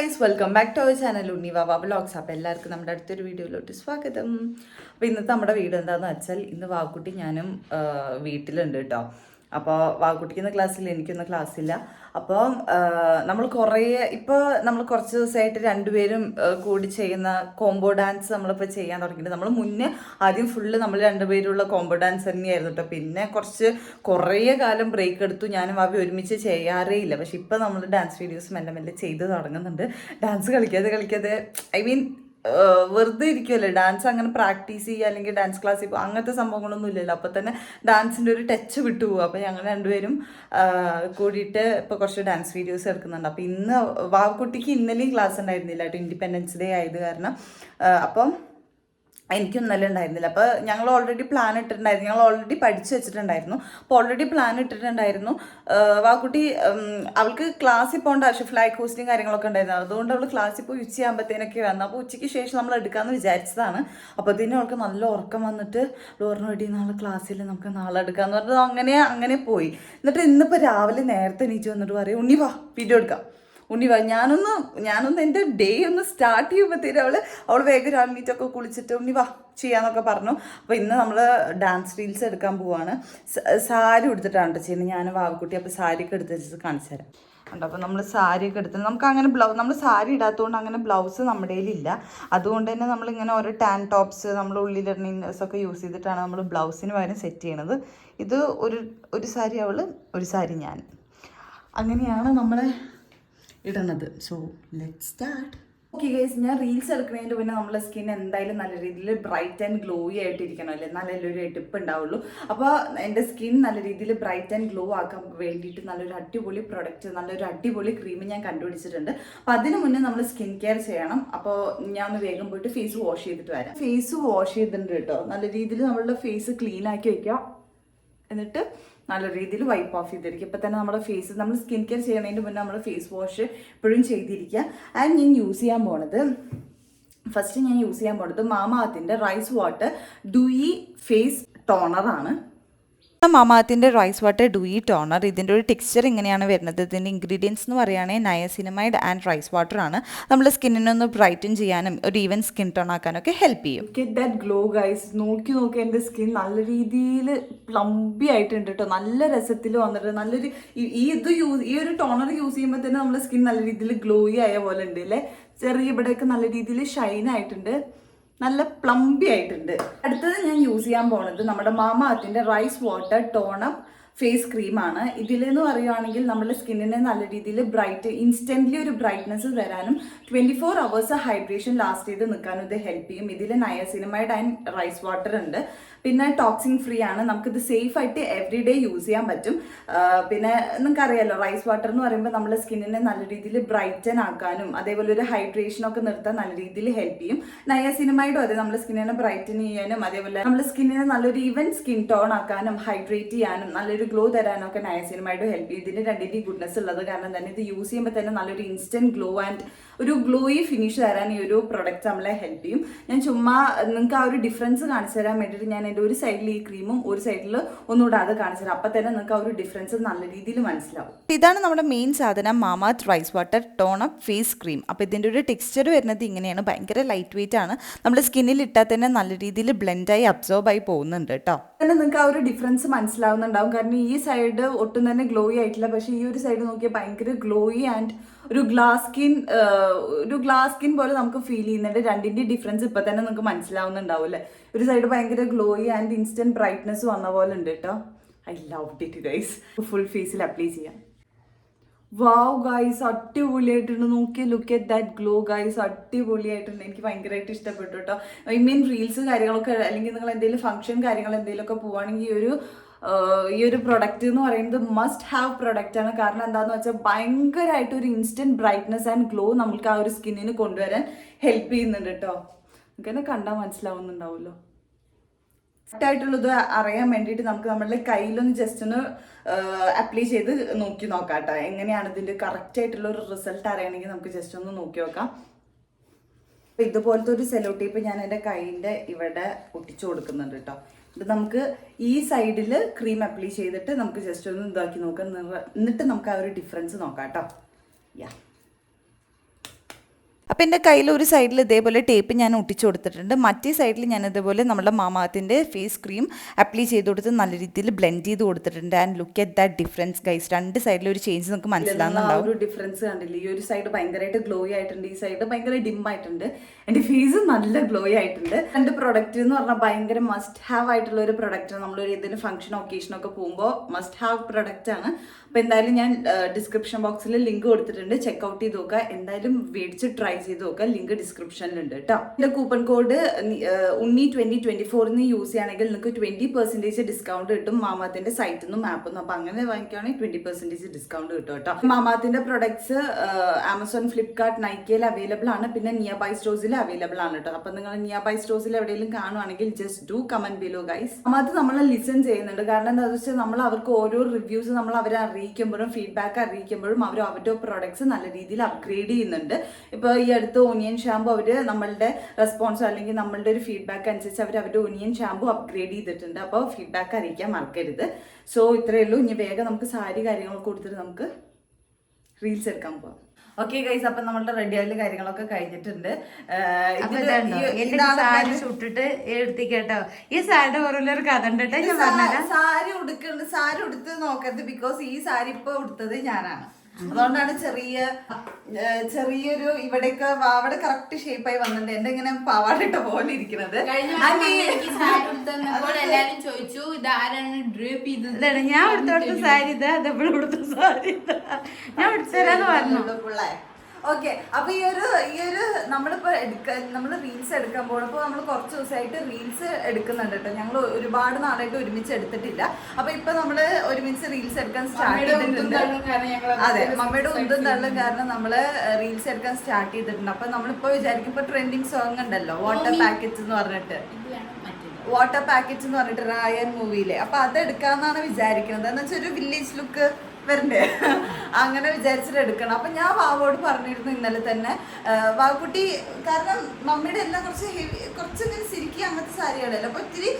Guys welcome back to our channel Unni Vava vlogs അപ്പോൾ എല്ലാവർക്കും നമ്മുടെ അടുത്തൊരു വീഡിയോയിലോട്ട് സ്വാഗതം. അപ്പോൾ ഇന്നത്തെ നമ്മുടെ വീട് എന്താണെന്ന് വെച്ചാൽ ഇന്ന് വാക്കുട്ടി ഞാനും വീട്ടിലുണ്ട് കേട്ടോ അപ്പോൾ വാക്കുട്ടിക്ക് ഇന്ന് ക്ലാസ്സില്ല എനിക്കൊന്നും ക്ലാസ്സില്ല. അപ്പോൾ നമ്മൾ കുറേ ഇപ്പോൾ നമ്മൾ കുറച്ച് ദിവസമായിട്ട് രണ്ടുപേരും കൂടി ചെയ്യുന്ന കോംബോ ഡാൻസ് നമ്മളിപ്പോൾ ചെയ്യാൻ തുടങ്ങിയിട്ട് നമ്മൾ മുന്നേ ആദ്യം ഫുള്ള് നമ്മൾ രണ്ടുപേരുള്ള കോംബോ ഡാൻസ് തന്നെയായിരുന്നു കേട്ടോ പിന്നെ കുറച്ച് കുറേ കാലം ബ്രേക്ക് എടുത്തു ഞാനും അവ ഒരുമിച്ച് ചെയ്യാറേ ഇല്ല. പക്ഷെ ഇപ്പോൾ നമ്മൾ ഡാൻസ് വീഡിയോസ് മെല്ലെ മെല്ലെ ചെയ്ത് തുടങ്ങുന്നുണ്ട്. ഡാൻസ് കളിക്കാതെ കളിക്കാതെ ഐ മീൻ വെറുതെ ഇരിക്കുമല്ലേ ഡാൻസ് അങ്ങനെ പ്രാക്ടീസ് ചെയ്യുക അല്ലെങ്കിൽ ഡാൻസ് ക്ലാസ്സിൽ പോകുക അങ്ങനത്തെ സംഭവങ്ങളൊന്നും ഇല്ലല്ലോ. അപ്പോൾ തന്നെ ഡാൻസിന്റെ ഒരു ടച്ച് വിട്ടുപോകും അപ്പോൾ ഞങ്ങൾ രണ്ടുപേരും കൂടിയിട്ട് ഇപ്പോൾ കുറച്ച് ഡാൻസ് വീഡിയോസ് എടുക്കുന്നുണ്ട്. അപ്പോൾ ഇന്ന് വാവക്കുട്ടിക്ക് ഇന്നലെയും ക്ലാസ് ഉണ്ടായിരുന്നില്ല കേട്ടോ. ഇൻഡിപെൻഡൻസ് ഡേ ആയത് കാരണം. അപ്പം എനിക്കും നല്ല ഉണ്ടായിരുന്നില്ല. അപ്പോൾ ഞങ്ങൾ ഓൾറെഡി പ്ലാൻ ഇട്ടിട്ടുണ്ടായിരുന്നു. ഞങ്ങൾ ഓൾറെഡി പഠിച്ചു വെച്ചിട്ടുണ്ടായിരുന്നു. അപ്പോൾ ഓൾറെഡി പ്ലാൻ ഇട്ടിട്ടുണ്ടായിരുന്നു. വാക്കുട്ടി അവൾക്ക് ക്ലാസ്സിൽ പോകേണ്ട ആവശ്യം ഫ്ലൈറ്റ് ഹോസ്റ്റിങ് കാര്യങ്ങളൊക്കെ ഉണ്ടായിരുന്നു. അതുകൊണ്ട് അവൾ ക്ലാസ്സിൽ പോയി ഉച്ചയാകുമ്പോഴത്തേനൊക്കെ വന്നു. അപ്പോൾ ഉച്ചയ്ക്ക് ശേഷം നമ്മൾ എടുക്കാമെന്ന് വിചാരിച്ചതാണ്. അപ്പോഴത്തേനും അവൾക്ക് നല്ല ഉറക്കം വന്നിട്ട് പറഞ്ഞു വേണ്ടി നാളെ ക്ലാസ്സിൽ നമുക്ക് നാളെ എടുക്കാമെന്ന് പറഞ്ഞത്. അങ്ങനെ അങ്ങനെ പോയി. എന്നിട്ട് ഇന്നിപ്പോൾ രാവിലെ നേരത്തെ എണീച്ച് വന്നിട്ട് പറയും ഉണ്ണി വാ വീഡിയോ എടുക്കാം. ഉണ്ണി ഞാനൊന്ന് ഞാനൊന്ന് എന്റെ ഡേ ഒന്ന് സ്റ്റാർട്ട് ചെയ്യുമ്പോഴത്തേനും അവൾ അവൾ വേഗം രാവിലെ നീറ്റൊക്കെ കുളിച്ചിട്ട് ഉണ്ണി വാ ചെയ്യാന്നൊക്കെ പറഞ്ഞു. അപ്പോൾ ഇന്ന് നമ്മൾ ഡാൻസ് റീൽസ് എടുക്കാൻ പോവാണ്. സാരി ഉടുത്തിട്ടാണ് ചെയ്യുന്നത്. ഞാൻ വാവക്കുട്ടി അപ്പോൾ സാരി എടുത്ത് വെച്ചിട്ട് കാണിച്ചു തരാം. ഉണ്ട് അപ്പോൾ നമ്മൾ സാരിയൊക്കെ എടുത്ത് നമുക്ക് അങ്ങനെ ബ്ലൗസ് നമ്മൾ സാരി ഇടാത്തതുകൊണ്ട് അങ്ങനെ ബ്ലൗസ് നമ്മുടെ കയ്യിലില്ല. അതുകൊണ്ട് തന്നെ നമ്മളിങ്ങനെ ഓരോ ടാൻ ടോപ്സ് നമ്മൾ ഉള്ളിലിടുന്ന ഒക്കെ യൂസ് ചെയ്തിട്ടാണ് നമ്മൾ ബ്ലൗസിന് പകരം സെറ്റ് ചെയ്യണത്. ഇത് ഒരു ഒരു സാരി അവൾ ഒരു സാരി ഞാൻ. അങ്ങനെയാണ് നമ്മൾ ഇടുന്നത് so let start okay guys ഞാൻ റീൽസ് എടുക്കുന്നതിന് മുന്നേ നമ്മുടെ സ്കിൻ എന്തായാലും നല്ല രീതിയിൽ ബ്രൈറ്റ് ആൻഡ് ഗ്ലോയി ആയിട്ടിരിക്കണം അല്ലേ? നല്ലൊരു ടിപ്പ് ഉണ്ടാവുള്ളൂ. അപ്പോൾ എന്റെ സ്കിൻ നല്ല രീതിയിൽ ബ്രൈറ്റ് ആൻഡ് ഗ്ലോ ആക്കാൻ വേണ്ടിയിട്ട് നല്ലൊരു അടിപൊളി പ്രൊഡക്റ്റ് നല്ലൊരു അടിപൊളി ക്രീം ഞാൻ കണ്ടുപിടിച്ചിട്ടുണ്ട്. അപ്പോൾ അതിന് മുന്നേ നമ്മൾ സ്കിൻ കെയർ ചെയ്യണം. അപ്പോൾ ഞാൻ ഒന്ന് വേഗം പോയിട്ട് ഫേസ് വാഷ് ചെയ്തിട്ട് വരാം. ഫേസ് വാഷ് ചെയ്തിട്ടുണ്ട് കേട്ടോ. നല്ല രീതിയിൽ നമ്മളുടെ ഫേസ് ക്ലീൻ ആക്കി വെക്കാം. എന്നിട്ട് നല്ല രീതിയിൽ വൈപ്പ് ഓഫ് ചെയ്തിരിക്കുക. ഇപ്പം തന്നെ നമ്മുടെ ഫേസ് നമ്മൾ സ്കിൻ കെയർ ചെയ്യുന്നതിന് മുന്നേ നമ്മൾ ഫേസ് വാഷ് എപ്പോഴും ചെയ്തിരിക്കുക. ആൻഡ് ഞാൻ യൂസ് ചെയ്യാൻ പോണത് ഫസ്റ്റ് ഞാൻ യൂസ് ചെയ്യാൻ പോണത് മാമാത്തിന്റെ റൈസ് വാട്ടർ ഡുയി ഫേസ് ടോണറാണ് മാമാത്തിന്റെ റൈസ് വാട്ടർ ഡുയി ടോണർ ഇതിന്റെ ഒരു ടെക്സ്ചർ ഇങ്ങനെയാണ് വരുന്നത്. ഇതിന്റെ ഇൻഗ്രീഡിയൻസ് എന്ന് പറയുകയാണെങ്കിൽ നയസിനമൈഡ് ആൻഡ് റൈസ് വാട്ടർ ആണ്. നമ്മുടെ സ്കിന്നിനൊന്ന് ബ്രൈറ്റൻ ചെയ്യാനും ഒരു ഈവൻ സ്കിൻ ടോൺ ആക്കാനൊക്കെ ഹെൽപ്പ് ചെയ്യും. ഗെറ്റ് ദാറ്റ് ഗ്ലോ ഗൈസ് നോക്കി നോക്കി എന്റെ സ്കിൻ നല്ല രീതിയിൽ പ്ലംബി ആയിട്ടുണ്ട് കേട്ടോ നല്ല രസത്തിൽ വന്നിട്ട് നല്ലൊരു ഈ ഇത് യൂസ് ഈ ഒരു ടോണർ യൂസ് ചെയ്യുമ്പോൾ തന്നെ നമ്മുടെ സ്കിൻ നല്ല രീതിയിൽ ഗ്ലോയി ആയ പോലെ ഉണ്ട് അല്ലേ? ചെറിയ ഇവിടെയൊക്കെ നല്ല രീതിയിൽ ഷൈൻ ആയിട്ടുണ്ട്. നല്ല പ്ലംബി ആയിട്ടുണ്ട്. അടുത്തത് ഞാൻ യൂസ് ചെയ്യാൻ പോണത് നമ്മുടെ മാമ മാമാത്തിന്റെ rice water tone up face ക്രീമാണ് ഇതിലെന്ന് പറയുകയാണെങ്കിൽ നമ്മുടെ സ്കിന്നിനെ നല്ല രീതിയിൽ ബ്രൈറ്റ് ഇൻസ്റ്റന്റ്ലി ഒരു ബ്രൈറ്റ്നസ് തരാനും twenty four hours hydration last ചെയ്ത് നിൽക്കാനും ഇത് ഹെൽപ്പ് ചെയ്യും. ഇതിൽ നയസിനമൈഡ് ആൻഡ് റൈസ് വാട്ടർ ഉണ്ട്. പിന്നെ ടോക്സിൻ ഫ്രീ ആണ്. നമുക്കിത് സേഫ് ആയിട്ട് എവറി ഡേ യൂസ് ചെയ്യാൻ പറ്റും. പിന്നെ നിങ്ങൾക്കറിയാലോ റൈസ് വാട്ടർ എന്ന് പറയുമ്പോൾ നമ്മുടെ സ്കിന്നിനെ നല്ല രീതിയിൽ ബ്രൈറ്റൻ ആക്കാനും അതേപോലെ ഒരു ഹൈഡ്രേഷൻ ഒക്കെ നിർത്താൻ നല്ല രീതിയിൽ ഹെൽപ്പ് ചെയ്യും. നയസിനമൈഡും അതെ നമ്മുടെ സ്കിന്നിനെ ബ്രൈറ്റൻ ചെയ്യാനും അതേപോലെ നമ്മുടെ സ്കിന്നിനെ നല്ലൊരു ഈവൻ സ്കിൻ ടോൺ ആക്കാനും ഹൈഡ്രേറ്റ് ചെയ്യാനും നല്ലൊരു ഗ്ലോ തരാനും ഒക്കെ നയസിനമൈഡും ഹെൽപ്പ് ചെയ്യും. ഇതിന് രണ്ടിന്റെയും ഗുഡ്നെസ് ഉള്ളത് കാരണം തന്നെ ഇത് യൂസ് ചെയ്യുമ്പോൾ തന്നെ നല്ലൊരു ഇൻസ്റ്റന്റ് ഗ്ലോ ആൻഡ് ഒരു ഗ്ലോയി ഫിനിഷ് തരാൻ ഈ ഒരു പ്രൊഡക്റ്റ് നമ്മളെ ഹെൽപ്പ് ചെയ്യും. ഞാൻ ചുമ്മാ നിങ്ങൾക്ക് ആ ഒരു ഡിഫറൻസ് കാണിച്ചു തരാൻ വേണ്ടിയിട്ട് ഞാൻ എന്റെ ഒരു സൈഡിൽ ഈ ക്രീമും ഒരു സൈഡിൽ ഒന്നുകൂടെ അത് കാണിച്ചു തരാം. അപ്പം തന്നെ നിങ്ങൾക്ക് ആ ഒരു ഡിഫറൻസ് നല്ല രീതിയിൽ മനസ്സിലാവും. ഇതാണ് നമ്മുടെ മെയിൻ സാധനം Mamaearth rice water tone up face cream അപ്പോൾ ഇതിന്റെ ഒരു ടെക്സ്ചർ വരുന്നത് ഇങ്ങനെയാണ്. ഭയങ്കര ലൈറ്റ് വെയിറ്റ് ആണ്. നമ്മുടെ സ്കിന്നിൽ ഇട്ടാൽ തന്നെ നല്ല രീതിയിൽ ബ്ലെൻഡായി അബ്സോർബ് ആയി പോകുന്നുണ്ട് കേട്ടോ. തന്നെ നിങ്ങൾക്ക് ആ ഒരു ഡിഫറൻസ് മനസ്സിലാവുന്നുണ്ടാവും. കാരണം ഈ സൈഡ് ഒട്ടും തന്നെ ഗ്ലോയി ആയിട്ടില്ല. പക്ഷേ ഈ ഒരു സൈഡ് നോക്കിയാൽ ഭയങ്കര ഗ്ലോയി ആൻഡ് ഒരു ഗ്ലാസ് സ്കിൻ ഒരു ഗ്ലാസ് സ്കിൻ പോലെ നമുക്ക് ഫീൽ ചെയ്യുന്നുണ്ട്. രണ്ടിന്റെ ഡിഫറൻസ് ഇപ്പം തന്നെ നമുക്ക് മനസ്സിലാവുന്നുണ്ടാവും അല്ലേ? ഒരു സൈഡ് ഭയങ്കര ഗ്ലോയി ആൻഡ് ഇൻസ്റ്റന്റ് ബ്രൈറ്റ്നസ് വന്ന പോലെ ഉണ്ട് കേട്ടോ I love it guys full ഫേസിൽ അപ്ലൈ ചെയ്യാം. വാവ് ഗൈസ് അടിപൊളിയായിട്ടുണ്ട്. നോക്കി look at that glow guys അടിപൊളിയായിട്ടുണ്ട്. എനിക്ക് ഭയങ്കരമായിട്ട് ഇഷ്ടപ്പെട്ടു കേട്ടോ ഐ മീൻ റീൽസ് കാര്യങ്ങളൊക്കെ അല്ലെങ്കിൽ നിങ്ങൾ എന്തെങ്കിലും ഫംഗ്ഷൻ കാര്യങ്ങൾ എന്തെങ്കിലുമൊക്കെ പോവുകയാണെങ്കിൽ ഒരു ഈ ഒരു പ്രൊഡക്റ്റ് എന്ന് പറയുന്നത് മസ്റ്റ് ഹാവ് പ്രൊഡക്റ്റ് ആണ്. കാരണം എന്താണെന്ന് വെച്ചാൽ ഭയങ്കരമായിട്ട് ഒരു ഇൻസ്റ്റന്റ് ബ്രൈറ്റ്നസ് ആൻഡ് ഗ്ലോ നമുക്ക് ആ ഒരു സ്കിന്നിന് കൊണ്ടുവരാൻ ഹെൽപ്പ് ചെയ്യുന്നുണ്ട് കേട്ടോ നമുക്ക് തന്നെ കണ്ടാൽ മനസ്സിലാവുന്നുണ്ടാവുമല്ലോ. ആയിട്ടുള്ളത് അറിയാൻ വേണ്ടിയിട്ട് നമുക്ക് നമ്മളുടെ കയ്യിലൊന്ന് ജസ്റ്റ് ഒന്ന് അപ്ലൈ ചെയ്ത് നോക്കി നോക്കാം കേട്ടോ എങ്ങനെയാണ് ഇതിന്റെ കറക്റ്റ് ആയിട്ടുള്ള ഒരു റിസൾട്ട് അറിയണമെങ്കിൽ നമുക്ക് ജസ്റ്റ് ഒന്ന് നോക്കി നോക്കാം. ഇതുപോലത്തെ ഒരു സെലോ ടേപ്പ് ഞാൻ എന്റെ കൈയിന്റെ ഇവിടെ ഒട്ടിച്ചു കൊടുക്കുന്നുണ്ട് കേട്ടോ ഇത് നമുക്ക് ഈ സൈഡിൽ ക്രീം അപ്ലൈ ചെയ്തിട്ട് നമുക്ക് ജസ്റ്റ് ഒന്ന് ഇതാക്കി നോക്കാം. എന്നിട്ട് നമുക്ക് ആ ഒരു ഡിഫറൻസ് നോക്കാം കേട്ടോ. യാ അപ്പോൾ എന്റെ കയ്യിൽ ഒരു സൈഡിൽ ഇതേപോലെ ടേപ്പ് ഞാൻ ഒട്ടിച്ചു കൊടുത്തിട്ടുണ്ട്. മറ്റേ സൈഡിൽ ഞാൻ ഇതേപോലെ നമ്മുടെ മാമാത്തിന്റെ ഫേസ് ക്രീം അപ്ലൈ ചെയ്ത് കൊടുത്ത് നല്ല രീതിയിൽ ബ്ലെൻഡ് ചെയ്ത് കൊടുത്തിട്ടുണ്ട്. And look at that difference guys രണ്ട് സൈഡിൽ ഒരു ചേഞ്ച് നമുക്ക് മനസ്സിലാവുന്നുണ്ടാവും. ഒരു ഡിഫറൻസ് കണ്ടില്ല. ഈ ഒരു സൈഡ് ഭയങ്കരമായിട്ട് ഗ്ലോ ആയിട്ടുണ്ട് ഈ സൈഡ് ഭയങ്കര ഡിം ആയിട്ടുണ്ട്. എന്റെ ഫേസ് നല്ല ഗ്ലോ ആയിട്ടുണ്ട്. രണ്ട് പ്രൊഡക്റ്റ് എന്ന് പറഞ്ഞാൽ ഭയങ്കര മസ്റ്റ് ഹാവ് ആയിട്ടുള്ള ഒരു പ്രൊഡക്റ്റ് നമ്മളൊരു ഏതെങ്കിലും ഫംഗ്ഷൻ ഒക്കേഷനൊക്കെ പോകുമ്പോൾ മസ്റ്റ് ഹാവ് പ്രൊഡക്റ്റ് ആണ്. അപ്പോൾ എന്തായാലും ഞാൻ ഡിസ്ക്രിപ്ഷൻ ബോക്സിൽ ലിങ്ക് കൊടുത്തിട്ടുണ്ട്. ചെക്ക് ഔട്ട് ചെയ്ത് നോക്കുക എന്തായാലും മേടിച്ച് ട്രൈ ചെയ്ത് നോക്കുക ലിങ്ക് ഡിസ്ക്രിപ്ഷനിലുണ്ട് കേട്ടോ എന്റെ coupon code Unni twenty twenty ഫോറിന് use ചെയ്യുകയാണെങ്കിൽ നിങ്ങൾക്ക് ട്വന്റി പെർസെന്റേജ് ഡിസ്കൗണ്ട് കിട്ടും മാമാത്തിന്റെ സൈറ്റിൽ നിന്നും ആപ്പിൽ നിന്നും അപ്പോൾ അങ്ങനെ വാങ്ങിക്കുകയാണെങ്കിൽ ട്വന്റി പെർസെന്റേജ് ഡിസ്കൗണ്ട് കിട്ടും കേട്ടോ മാമാത്തിന്റെ പ്രൊഡക്ട്സ് ആമസോൺ ഫ്ലിപ്കാർട്ട് നൈക്കയിൽ അവൈലബിൾ ആണ്. പിന്നെ നിയർ ബൈ സ്റ്റോഴ്സിൽ അവൈലബിൾ ആണ് കേട്ടോ അപ്പോൾ നിങ്ങൾ നിയർ ബൈ സ്റ്റോഴ്സിൽ എവിടെയെങ്കിലും കാണുവാണെങ്കിൽ just do comment below guys Mamaearth നമ്മൾ ലിസൺ ചെയ്യുന്നുണ്ട്. കാരണം എന്താ വെച്ചാൽ നമ്മൾ അവർക്ക് ഓരോ റിവ്യൂസ് നമ്മൾ അവരെ അറിയിക്കുമ്പോഴും ഫീഡ്ബാക്ക് അറിയിക്കുമ്പോഴും അവർ അവരുടെ പ്രോഡക്ട്സ് നല്ല രീതിയിൽ അപ്ഗ്രേഡ് ചെയ്യുന്നുണ്ട്. ഇപ്പോൾ ഈ അടുത്ത് ഓനിയൻ ഷാമ്പു അവർ നമ്മളുടെ റെസ്പോൺസ് അല്ലെങ്കിൽ നമ്മളുടെ ഒരു ഫീഡ്ബാക്ക് അനുസരിച്ച് അവർ അവരുടെ ഓനിയൻ ഷാമ്പു അപ്ഗ്രേഡ് ചെയ്തിട്ടുണ്ട്. അപ്പോൾ ഫീഡ്ബാക്ക് അറിയിക്കാൻ മറക്കരുത്. സോ ഇത്രയേ ഉള്ളൂ. ഇനി വേഗം നമുക്ക് സാരി കാര്യങ്ങൾ കൊടുത്തിട്ട് നമുക്ക് റീൽസ് എടുക്കാൻ പോവാം. ഓക്കെ ഗൈസ് അപ്പൊ നമ്മളുടെ റെഡി ആയാലും കാര്യങ്ങളൊക്കെ കഴിഞ്ഞിട്ടുണ്ട്. സാരി ചുട്ടിട്ട് എടുത്തിക്കേട്ടോ ഈ സാരിയുടെ പുറകിലൊരു കഥ ഉണ്ട് ഞാൻ പറഞ്ഞുതരാം. സാരി ഉടുക്കുന്നുണ്ട് സാരി ഉടുത്ത് നോക്കരുത് ബിക്കോസ് ഈ സാരി ഇപ്പൊ ഉടുത്തത് ഞാനാണ്. അതുകൊണ്ടാണ് ചെറിയ ചെറിയൊരു ഇവിടേക്ക് അവിടെ കറക്റ്റ് ഷേപ്പായി വന്നിട്ടുണ്ട്. എന്റെ ഇങ്ങനെ പാവാടിട്ട പോലെ ഇരിക്കുന്നത് ചോദിച്ചു ഇതാരാണ് ഡ്രേപ്പ് ചെയ്തത് ഇതാണ് ഞാൻ എടുത്തോടുത്ത സാരി ഇതാ അതെപ്പോഴും കൊടുത്ത സാരി ഇതാ. ഞാൻ എടുത്തരാന്ന് പറഞ്ഞു? പിള്ളേ. ഓക്കെ അപ്പൊ ഈ ഒരു ഈ ഒരു നമ്മളിപ്പോ എടുക്ക നമ്മൾ റീൽസ് എടുക്കാൻ പോകുമ്പോൾ നമ്മൾ കുറച്ച് ദിവസമായിട്ട് റീൽസ് എടുക്കുന്നുണ്ട് കേട്ടോ ഞങ്ങൾ ഒരുപാട് നാളായിട്ട് ഒരുമിച്ച് എടുത്തിട്ടില്ല. അപ്പൊ ഇപ്പൊ നമ്മൾ ഒരുമിച്ച് റീൽസ് എടുക്കാൻ സ്റ്റാർട്ട് ചെയ്തിട്ടുണ്ട്. അതെ മമ്മയുടെ ഉന്തും തള്ളും കാരണം നമ്മൾ റീൽസ് എടുക്കാൻ സ്റ്റാർട്ട് ചെയ്തിട്ടുണ്ട്. അപ്പൊ നമ്മളിപ്പോ വിചാരിക്കും ഇപ്പൊ ട്രെൻഡിങ് സോങ് ഉണ്ടല്ലോ വാട്ടർ പാക്കറ്റ് എന്ന് പറഞ്ഞിട്ട്. വാട്ടർ പാക്കറ്റ് എന്ന് പറഞ്ഞിട്ട് റായൻ മൂവിയിലെ അപ്പൊ അത് എടുക്കാന്നാണ് വിചാരിക്കുന്നത് എന്ന് വെച്ചാൽ ഒരു വില്ലേജ് ലുക്ക് വരണ്ടേ? അങ്ങനെ വിചാരിച്ചിട്ട് എടുക്കണം. അപ്പൊ ഞാൻ വാവോട് പറഞ്ഞിരുന്നു ഇന്നലെ തന്നെ വാവക്കുട്ടി കാരണം മമ്മിയുടെ എല്ലാം കുറച്ച് ഹെവി കുറച്ച് ഇങ്ങനെ സിരിക്കി അങ്ങനത്തെ സാരികളല്ലേ? അപ്പോൾ ഇത്തിരി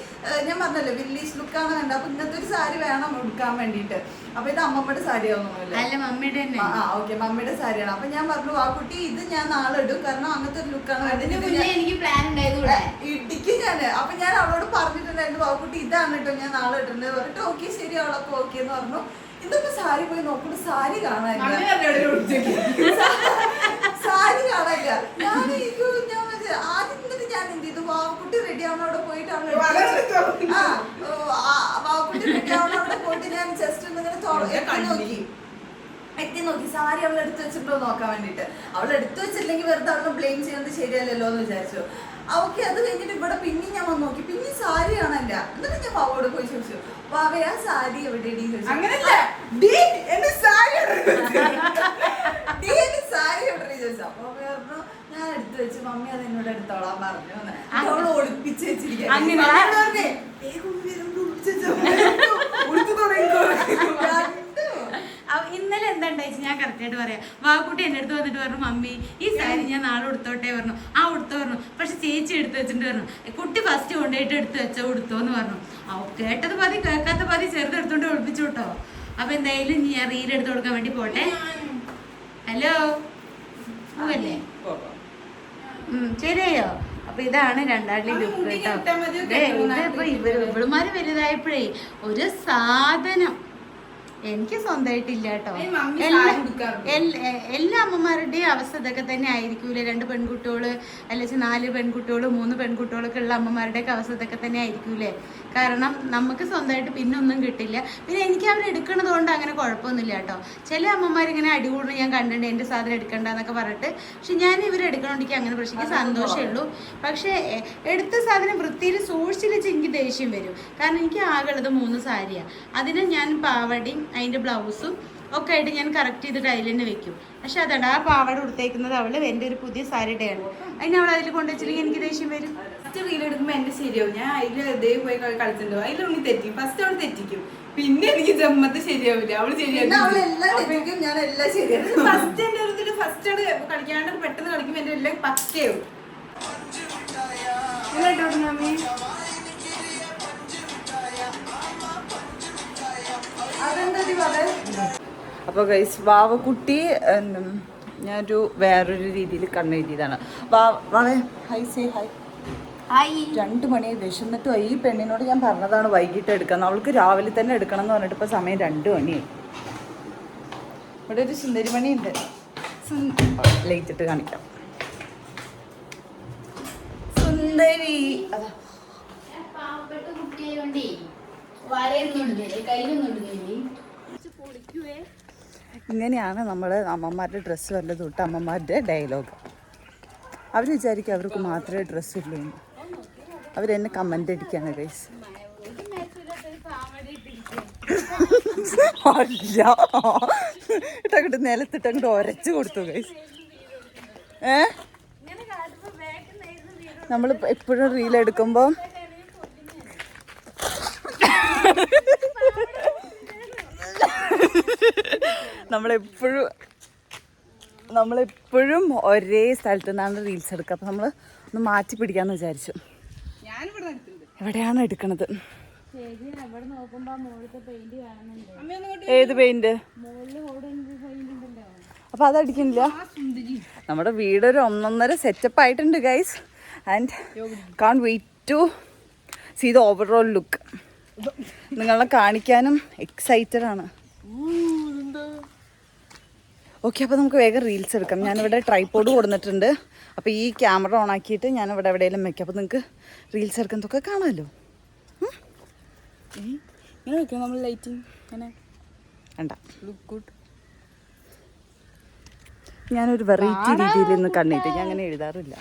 ഞാൻ പറഞ്ഞല്ലോ വില്ലേജ് ലുക്കാണ് കണ്ടത്. അപ്പൊ ഇങ്ങനത്തെ ഒരു സാരി വേണം എടുക്കാൻ വേണ്ടിയിട്ട്. അപ്പോൾ ഇത് അമ്മമ്മയുടെ സാരി ആവുന്നില്ല അല്ല? മമ്മിയുടെ തന്നെ. ആ ഓക്കെ മമ്മിയുടെ സാരിയാണ്. അപ്പൊ ഞാൻ പറഞ്ഞു വാക്കുട്ടി ഇത് ഞാൻ നാളെ ഇടും. കാരണം അങ്ങനത്തെ ഒരു ലുക്കാണ് എനിക്ക് പ്ലാൻ ഇടിക്കും ഞാൻ അപ്പൊ ഞാൻ അവളോട് പറഞ്ഞിട്ടുണ്ടായിരുന്നു വാക്കുട്ടി ഇതാണ് കേട്ടോ ഞാൻ നാളെ ഇടുന്നത് പറഞ്ഞിട്ട്. ഓക്കെ ശരി അവളൊക്കെ ഓക്കെ എന്ന് പറഞ്ഞു. ഇന്നിപ്പോ സാരി പോയി നോക്കുമ്പോ സാരി കാണാനില്ല. സാരി കാണാനില്ല. ഞാൻ എനിക്ക് ഞാൻ ആദ്യം എന്നിട്ട് ഞാൻ എന്ത് ചെയ്തു? വാവക്കുട്ടി റെഡി ആവണം അവിടെ പോയിട്ട് വാവക്കുട്ടി റെഡി ആവണം അവിടെ പോയിട്ട് ഞാൻ ജസ്റ്റ് ഒന്നിങ്ങനെ നോക്കി. എത്തി നോക്കി. സാരി അവൾ എടുത്തു വെച്ചിട്ടുണ്ടോ നോക്കാൻ വേണ്ടിട്ട് അവൾ എടുത്തു വെച്ചില്ലെങ്കിൽ വെറുതെ അവളെ ബ്ലെയിം ചെയ്യുന്നത് ശരിയല്ലല്ലോ എന്ന് വിചാരിച്ചു. ഓക്കെ അത് കഴിഞ്ഞിട്ട് ഇവിടെ പിന്നെ ഞാൻ വന്ന് നോക്കി. പിന്നെ സാരി കാണാനില്ല. എന്നിട്ട് ഞാൻ പാവോട് പോയി ചോദിച്ചു. ബാബേ ആ സാരി എവിടെയടി ചോദിച്ചു അങ്ങനല്ല. "ഡീ, എന്റെ സാരി എവിടെ?" "ഡീ, എന്റെ സാരി എവിടെ ചോദിച്ചു അപ്പൊ പറഞ്ഞു ഞാൻ എടുത്തു വെച്ച് മമ്മി അത് എന്നോട് എടുത്തോളാൻ പറഞ്ഞു എന്ന്." എന്നിട്ട് അവൾ ഒളിപ്പിച്ച് വെച്ചിരിക്കുകയാണ്. അങ്ങനെ? ഇന്നലെ ഞാൻ കറക്റ്റായിട്ട് പറയാം. വാക്കുട്ടി എന്റെ അടുത്ത് വന്നിട്ട് പറഞ്ഞു മമ്മി ഈ സാരി ഞാൻ നാളെ ഉടുത്തോട്ടെ പറഞ്ഞു. ആ ഉടുത്തു പറഞ്ഞു. പക്ഷെ ചേച്ചി എടുത്ത് വെച്ചിട്ട് പറഞ്ഞു കുട്ടി ഫസ്റ്റ് കൊണ്ടുപോയിട്ട് എടുത്ത് വെച്ചോ ഉടുത്തോ എന്ന് പറഞ്ഞു. ആ കേട്ടത് പതി കേൾക്കാത്ത പതി ചെറുതെടുത്തോണ്ട് ഒളിപ്പിച്ചു കേട്ടോ അപ്പൊ എന്തായാലും ഞാൻ റീൽ എടുത്ത് കൊടുക്കാൻ വേണ്ടി പോട്ടെ. ഹലോ അല്ലേ ശരിയോ അപ്പൊ ഇതാണ് രണ്ടാളിലെ അത് ലുക്ക് കേട്ടോ? ഇതിപ്പോ ഇവർ ഇവളുമാര് വലുതായപ്പോഴേ ഒരു സാധനം. എനിക്ക് സ്വന്തമായിട്ടില്ല കേട്ടോ. എല്ലാ- അമ്മമാരുടെയും അവസ്ഥ ഇതൊക്കെ തന്നെ ആയിരിക്കൂലേ? രണ്ട് പെൺകുട്ടികൾ അല്ലെങ്കിൽ നാല് പെൺകുട്ടികൾ മൂന്ന് പെൺകുട്ടികളൊക്കെ ഉള്ള അമ്മമാരുടെയൊക്കെ അവസ്ഥ ഇതൊക്കെ തന്നെ ആയിരിക്കൂലേ? കാരണം നമുക്ക് സ്വന്തമായിട്ട് പിന്നെ ഒന്നും കിട്ടില്ല. പിന്നെ എനിക്ക് അവർ എടുക്കണത് കൊണ്ട് അങ്ങനെ കുഴപ്പമൊന്നുമില്ല കേട്ടോ. ചില അമ്മമാരിങ്ങനെ അടികൂടുന്ന ഞാൻ കണ്ടിട്ടുണ്ട് എന്റെ സാധനം എടുക്കണ്ട എന്നൊക്കെ പറഞ്ഞിട്ട്. പക്ഷെ ഞാൻ ഇവർ എടുക്കണമെങ്കിൽ അങ്ങനെ പ്രശ്നം എനിക്ക് സന്തോഷമേ ഉള്ളൂ പക്ഷേ എടുത്ത സാധനം വൃത്തിയിൽ സൂക്ഷിച്ചില്ലെങ്കിൽ എനിക്ക് ദേഷ്യം വരും. കാരണം എനിക്ക് ആകെ ഉള്ളത് മൂന്ന് സാരിയാണ് അതിന് ഞാൻ പാവടയും അതിന്റെ ബ്ലൗസും ഒക്കെ ആയിട്ട് ഞാൻ കറക്റ്റ് ചെയ്തിട്ട് അതിൽ തന്നെ വെക്കും. പക്ഷെ അതാണ് ആ പാവാട കൊടുത്തേക്കുന്നത് അവൾ എന്റെ ഒരു പുതിയ സാരിയുടെയാണ് അതിന് അവൾ അതിൽ കൊണ്ടുവച്ചില്ലെങ്കിൽ എനിക്ക് ദേഷ്യം വരും. ഫസ്റ്റ് റീൽ എടുക്കുമ്പോൾ എന്റെ ശരിയാവും. ഞാൻ അതിൽ ഇതേ പോയി കളിച്ചിട്ടുണ്ടോ. അതിൽ ഉണ്ണി തെറ്റിക്കും. ഫസ്റ്റ് അവൾ തെറ്റിക്കും. പിന്നെ എനിക്ക് ജമ്മത്ത് ശരിയാവില്ല. അവൾ ശരിയാവില്ല. അവൾ എല്ലാം തെറ്റിക്കും. ഞാൻ എല്ലാം ശരിയാണ് ഫസ്റ്റ് എന്റെ ഒരു ഫസ്റ്റ് ആണ് കളിക്കാണ്ട് പെട്ടെന്ന് കളിക്കുമ്പോൾ എന്റെ എല്ലാം പക്കയാവും അതെന്താ അപ്പൊ ഗൈസ് വാവക്കുട്ടി ഞാനൊരു വേറൊരു രീതിയിൽ കണ്ണെഴുതിയതാണ് വാവേ ഹൈ സേ ഹൈ രണ്ട് മണി വിശന്നിട്ട് ഈ പെണ്ണിനോട് ഞാൻ പറഞ്ഞതാണ് വൈകിട്ട് എടുക്കണം അവൾക്ക് രാവിലെ തന്നെ എടുക്കണം എന്ന് പറഞ്ഞിട്ട് ഇപ്പോൾ സമയം രണ്ട് മണിയായി ഇവിടെ ഒരു സുന്ദരിമണി ഉണ്ട് ലൈറ്റ് ഇട്ട് കാണിക്കാം. സുന്ദരി. അതാ. പാവപ്പെട്ട കുട്ടിയായോണ്ടേ ഇങ്ങനെയാണ് നമ്മൾ അമ്മമാരുടെ ഡ്രസ്സ് വല്ല തൊട്ട് അമ്മമാരുടെ ഡയലോഗ് അവർ വിചാരിക്കും അവർക്ക് മാത്രമേ ഡ്രസ്സ് ഉള്ളൂ അവരെന്നെ കമന്റ് അടിക്കാണ് ഗൈസ് അല്ല. ഇട്ടങ്ങോട്ട് നിലത്തിട്ടങ്ങോട്ട് ഒരച്ച് കൊടുത്തു ഗൈസ് ഏ? നമ്മൾ എപ്പോഴും റീൽ എടുക്കുമ്പോൾ നമ്മളെപ്പോഴും നമ്മളെപ്പോഴും ഒരേ സ്ഥലത്ത് നിന്നാണ് റീൽസ് എടുക്കുക. അപ്പം നമ്മൾ ഒന്ന് മാറ്റി പിടിക്കാമെന്ന് വിചാരിച്ചു. എവിടെയാണ് എടുക്കണത്? ഏത് പെയിന്റ് അപ്പൊ അതടിക്കുന്നില്ല പെയിന്റ് ഉണ്ടല്ലോ? അപ്പോൾ അത് അടിക്കണില്ല നമ്മുടെ വീട് ഒരു ഒന്നൊന്നര സെറ്റപ്പ് ആയിട്ടുണ്ട് guys and can't wait to see the overall look നിങ്ങളെ കാണിക്കാനും എക്സൈറ്റഡ് ആണ്. ഓക്കെ അപ്പോൾ നമുക്ക് വേഗം റീൽസ് എടുക്കാം. ഞാനിവിടെ ട്രൈപോഡ് കൊടുത്തിട്ടുണ്ട് അപ്പോൾ ഈ ക്യാമറ ഓൺ ആക്കിയിട്ട് ഞാൻ ഇവിടെ എവിടെയെങ്കിലും വെക്കാം. അപ്പോൾ നിങ്ങൾക്ക് റീൽസ് എടുക്കുന്നതൊക്കെ കാണാമല്ലോ? ഇങ്ങനെ വെക്കാം നമ്മൾ ലൈറ്റിങ് അങ്ങനെ വേണ്ട. ലുക്ക് ഗുഡ് ഞാനൊരു വെറൈറ്റി രീതിയിൽ നിന്ന് കണ്ണിട്ട്. ഞാൻ അങ്ങനെ എഴുതാറില്ല.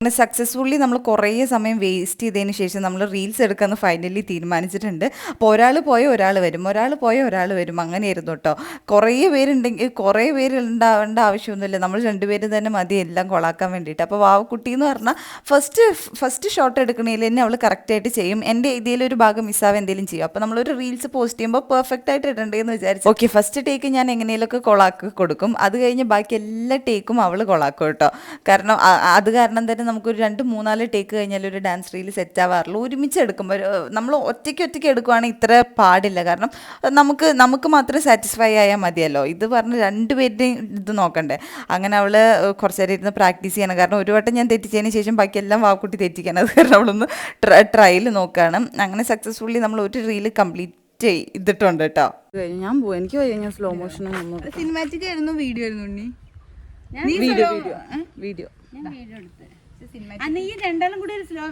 അങ്ങനെ സക്സസ്ഫുള്ളി നമ്മൾ കുറേ സമയം വേസ്റ്റ് ചെയ്തതിന് ശേഷം നമ്മൾ റീൽസ് എടുക്കാമെന്ന് ഫൈനലി തീരുമാനിച്ചിട്ടുണ്ട്. അപ്പോൾ ഒരാൾ പോയ ഒരാൾ വരും. ഒരാൾ പോയ ഒരാൾ വരും. അങ്ങനെയായിരുന്നു കേട്ടോ. കുറേ പേരുണ്ടെങ്കിൽ കുറേ പേര് ഉണ്ടാവേണ്ട ആവശ്യമൊന്നുമില്ല. നമ്മൾ രണ്ടുപേരും തന്നെ മതി. എല്ലാം കൊളാക്കാൻ വേണ്ടിയിട്ട്. അപ്പോൾ വാവക്കുട്ടി എന്ന് പറഞ്ഞാൽ ഫസ്റ്റ് ഫസ്റ്റ് ഷോട്ട് എടുക്കണേൽ തന്നെ അവൾ കറക്റ്റായിട്ട് ചെയ്യും. എന്റെ ഇതിൽ ഒരു ഭാഗം മിസ്സാവ് എന്തെങ്കിലും ചെയ്യും. അപ്പോൾ നമ്മളൊരു റീൽസ് പോസ്റ്റ് ചെയ്യുമ്പോൾ പെർഫെക്റ്റ് ആയിട്ട് ഇടണ്ടേന്ന് വിചാരിച്ചു. ഓക്കെ ഫസ്റ്റ് ടേക്ക് ഞാൻ എങ്ങനെയൊക്കെ കൊളാക്ക് കൊടുക്കും. അത് കഴിഞ്ഞ് ബാക്കി എല്ലാ ടേക്കും അവൾ കൊളാക്കും കേട്ടോ. കാരണം അത് കാരണം തന്നെ നമുക്കൊരു രണ്ട് മൂന്നാൽ ടേക്ക് കഴിഞ്ഞാൽ ഒരു ഡാൻസ് റീൽ സെറ്റ് ആവാറുള്ളൂ. ഒരുമിച്ച് എടുക്കുമ്പോൾ നമ്മൾ ഒറ്റയ്ക്ക് ഒറ്റയ്ക്ക് എടുക്കുവാണെങ്കിൽ ഇത്ര പാടില്ല. കാരണം നമുക്ക് നമുക്ക് മാത്രം സാറ്റിസ്ഫൈ ആയാൽ മതിയല്ലോ. ഇത് പറഞ്ഞ് രണ്ടുപേരുടെയും ഇത് നോക്കണ്ടേ. അങ്ങനെ അവൾ കുറച്ച് നേരം ഇരുന്ന് പ്രാക്ടീസ് ചെയ്യണം. കാരണം ഒരു വട്ടം ഞാൻ തെറ്റിച്ചതിന് ശേഷം ബാക്കിയെല്ലാം വാക്കുട്ടി തെറ്റിക്കണം അത് കാരണം അവളൊന്ന് ട്രയൽ നോക്കുകയാണ് അങ്ങനെ സക്സസ്ഫുള്ളി നമ്മൾ ഒരു റീൽ കംപ്ലീറ്റ് ചെയ്തിട്ടുണ്ട് കേട്ടോ. ഞാൻ പോവും എനിക്ക് വയ്യ. ഞാൻ സ്ലോ മോഷൻ സിനിമാറ്റിക് ആയിരുന്നു വീഡിയോ ആയിരുന്നു ഉണ്ണി. വീഡിയോ വീഡിയോ വീഡിയോ ഈ കൂടി ഒരു സ്ലോ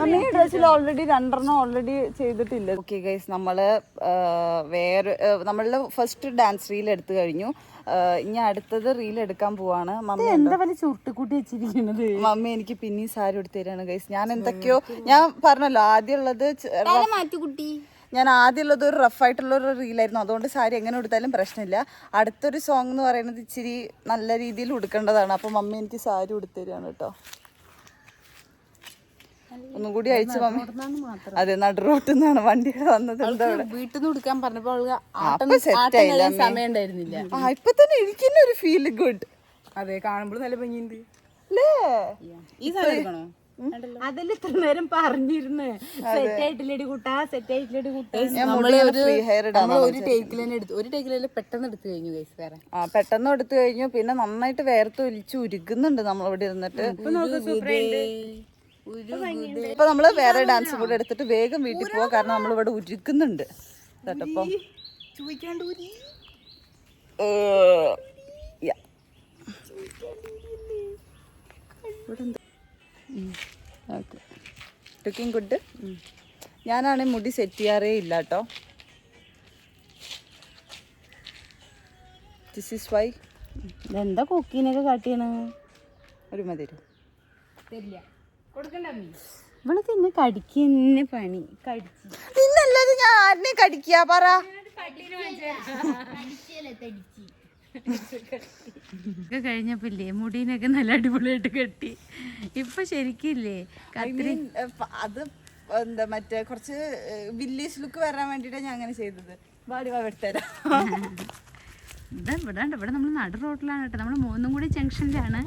നമ്മുടെ ഡ്രസ്സിൽ ഓൾറെഡി രണ്ടെണ്ണം ഓൾറെഡി ചെയ്തിട്ടില്ല. ഓക്കെ ഗൈസ് നമ്മൾ വേറെ നമ്മളുടെ ഫസ്റ്റ് ഡാൻസ് റീൽ എടുത്തു കഴിഞ്ഞു. ഇനി അടുത്തത് റീൽ എടുക്കാൻ പോവാണ്. മമ്മി എന്താ വലിയ ചുരുട്ടിക്കൂട്ടി വെച്ചിരിക്കുന്നത് മമ്മി എനിക്ക് പിന്നെയും സാരി എടുത്തു തരാണ് ഗൈസ് ഞാൻ എന്തൊക്കെയോ ഞാൻ പറഞ്ഞല്ലോ ആദ്യമുള്ളത് ഉള്ളത് മാറ്റി കുട്ടി ഞാൻ ആദ്യമുള്ളത് ഒരു റഫ് ആയിട്ടുള്ള ഒരു റീലായിരുന്നു അതുകൊണ്ട് സാരി എങ്ങനെ ഉടുത്താലും പ്രശ്നമില്ല. അടുത്തൊരു സോങ് എന്ന് പറയുന്നത് ഇച്ചിരി നല്ല രീതിയിൽ ഉടുക്കേണ്ടതാണ്. അപ്പോൾ മമ്മി എനിക്ക് സാരി ഉടുത്തരുകയാണ് കേട്ടോ. ഒന്നും കൂടി അയച്ചു മമ്മി. അതെ നടുറോട്ട് നിന്നാണ് വണ്ടിയുടെ വന്നത് വീട്ടിൽ നിന്ന് എടുക്കാൻ പറഞ്ഞപ്പോ അവൾക്ക് അപ്പൊ സെറ്റ് ആയില്ല സമയം ആ ഇപ്പൊ തന്നെ എനിക്ക് ഒരു ഫീൽ ഗുഡ് അതെ കാണുമ്പോൾ നല്ല ഭംഗിയുണ്ട്. അല്ലേ ഈ സാരി അതല്ല ഇത്ര നേരം പറഞ്ഞിരുന്നു. സെറ്റ് ആയിട്ടില്ലടി കുട്ടാ? സെറ്റ് ആയിട്ടില്ലടി കുട്ടാ? ഞാൻ ഒരു ഫ്രീ ഹെയർ ഇടാൻ നമ്മൾ ഒരു ടേക്കിൽ തന്നെ എടുത്തു ഒരു ടേക്കിൽ പെട്ടെന്ന് എടുത്തു കഴിഞ്ഞു ഗൈസ് വേറെ. ആ പെട്ടെന്ന് എടുത്തു കഴിഞ്ഞു. പിന്നെ നന്നായിട്ട് വേർത്ത് ഒലിച്ച് ഉരുക്കുന്നുണ്ട് നമ്മളിവിടെ ഇരുന്നിട്ട്. ഇപ്പൊ നമ്മൾ വേറെ ഡാൻസ് കൂടെ എടുത്തിട്ട് വേഗം വീട്ടിൽ പോവാ. കാരണം നമ്മളിവിടെ ഉരുക്കുന്നുണ്ട്. കേട്ടപ്പോ ലുക്കിംഗ് ഗുഡ് ഞാനാണെങ്കിൽ മുടി സെറ്റ് ചെയ്യാറേ ഇല്ല കേട്ടോ ദിസ് ഈസ് വൈ ഇതെന്താ കുക്കീനൊക്കെ കാട്ടിയാണ്? ഒരു മതി തരില്ല. കൊടുക്കണ്ട അമ്മി. ഇവളൊക്കെ കടിക്ക് കടിക്കുന്ന പണി. കടിച്ച്. നിന്നല്ലാതെ ഞാൻ ആരിനെ കടിക്കുക പറ? ഒക്കെ കഴിഞ്ഞപ്പില്ലേ മുടീനൊക്കെ നല്ല അടിപൊളിയായിട്ട് കെട്ടി. ഇപ്പൊ ശരിക്കില്ലേ? കത്രി അത് എന്താ മറ്റേ കുറച്ച് വില്ലേജ് ലുക്ക് വരാൻ വേണ്ടിട്ടാണ് ഞാൻ അങ്ങനെ ചെയ്തത്. വാടി വാ വെട്ടരാ ഇവിടെ ഇവിടെ ഇവിടെ നമ്മൾ നടു റോഡിലാണ് കേട്ടോ. നമ്മൾ മൂന്നും കൂടി ജംഗ്ഷനിലാണ്.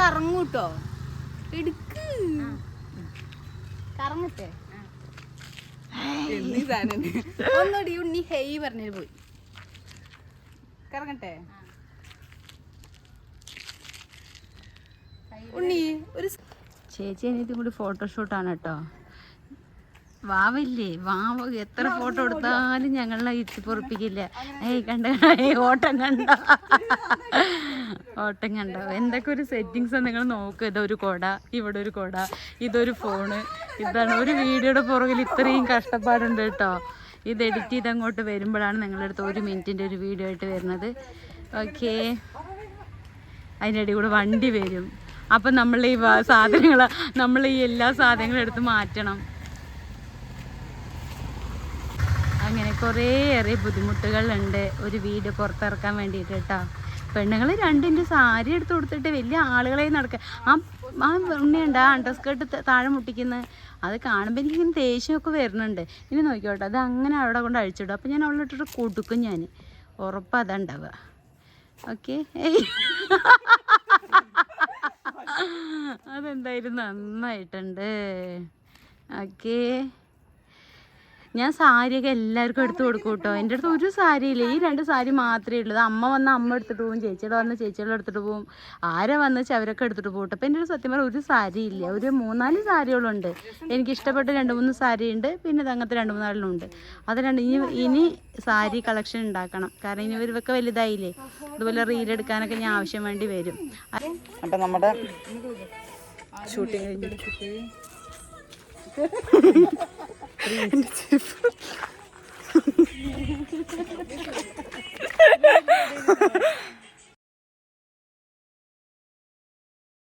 കറങ്ങൂട്ടോ എടുക്ക്. കറങ്ങട്ടെ. എന്നീ സാധനം ഒന്നുകൂടി ഉണ്ണി ഹെയ് പറഞ്ഞു പോയി. കറങ്ങട്ടെ? ഉണ്ണി ഒരു ചേച്ചി അനിയത്തും കൂടി ഫോട്ടോഷൂട്ടാണ് കേട്ടോ വാവില്ലേ? വാവ എത്ര ഫോട്ടോ എടുത്താലും ഞങ്ങളെ ഇത്തി പൊറപ്പിക്കില്ല. ഏയ് കണ്ട? ഓട്ടം കണ്ട? ഓട്ടം കണ്ടോ? എന്തൊക്കെ ഒരു സെറ്റിങ്സാണ് നിങ്ങൾ നോക്കുക ഇതൊരു കൊട ഇവിടെ ഒരു കൊട ഇതൊരു ഫോണ് ഇതാണ് ഒരു വീഡിയോയുടെ പുറകിൽ ഇത്രയും കഷ്ടപ്പാടുണ്ട് കേട്ടോ. ഇത് എഡിറ്റ് ചെയ്ത് അങ്ങോട്ട് വരുമ്പോഴാണ് നിങ്ങളുടെ അടുത്ത് ഒരു മിനിറ്റിന്റെ ഒരു വീഡിയോ ആയിട്ട് വരുന്നത്. ഓക്കേ അതിന്റെ ഇടയിൽ കൂടെ വണ്ടി വരും. അപ്പം നമ്മൾ ഈ സാധനങ്ങൾ നമ്മൾ ഈ എല്ലാ സാധനങ്ങളും എടുത്ത് മാറ്റണം. അങ്ങനെ കുറേയേറെ ബുദ്ധിമുട്ടുകളുണ്ട്. ഒരു വീട് പുറത്തിറക്കാൻ വേണ്ടിയിട്ട് കേട്ടോ. പെണ്ണുങ്ങൾ രണ്ടിന്റെ സാരി എടുത്ത് കൊടുത്തിട്ട് വലിയ ആളുകളെ നടക്കുക ആ ആ ഉണ്ണിയുണ്ട് ആ അണ്ടർസ്കേർട്ട് താഴെ മുട്ടിക്കുന്നത് അത് കാണുമ്പോൾ എനിക്കിങ്ങനെ ദേഷ്യമൊക്കെ വരുന്നുണ്ട്. ഇനി നോക്കിക്കോട്ടെ അത് അങ്ങനെ അവിടെ കൊണ്ട് അഴിച്ചിടും. അപ്പം ഞാൻ അവളെ ഇട്ടിട്ട് കൊടുക്കും ഞാൻ ഉറപ്പ് അതാ ഉണ്ടാവുക. ഓക്കെ? അതെന്തായാലും നന്നായിട്ടുണ്ട്. ഓക്കേ? ഞാൻ സാരിയൊക്കെ എല്ലാവർക്കും എടുത്ത് കൊടുക്കും കേട്ടോ എന്റെ അടുത്ത് ഒരു സാരിയില്ല. ഈ രണ്ട് സാരി മാത്രമേ ഉള്ളൂ. അമ്മ വന്ന അമ്മ എടുത്തിട്ട് പോകും ചേച്ചിയുടെ വന്ന ചേച്ചിയുടെ എടുത്തിട്ട് പോകും ആരെ വന്ന് അവരൊക്കെ എടുത്തിട്ട് പോകും അപ്പം എന്റെ ഒരു സത്യം പറഞ്ഞാൽ ഒരു സാരി ഇല്ല ഒരു മൂന്നാൽ സാരികളുണ്ട്. എനിക്ക് ഇഷ്ടപ്പെട്ട രണ്ട് മൂന്ന് സാരി ഉണ്ട് പിന്നെ അങ്ങനത്തെ രണ്ട് മൂന്നാലെണ്ണം ഉണ്ട്. അത് രണ്ട് ഇനി ഇനി സാരി കളക്ഷൻ ഉണ്ടാക്കണം. കാരണം ഇനി ഇവരൊക്കെ വലുതായില്ലേ. അതുപോലെ റീൽ എടുക്കാനൊക്കെ ഞാൻ ആവശ്യം വേണ്ടി വരും. അപ്പം നമ്മുടെ ഷൂട്ടിങ് കഴിഞ്ഞിട്ട് Eine Zipfel. Eine Zipfel.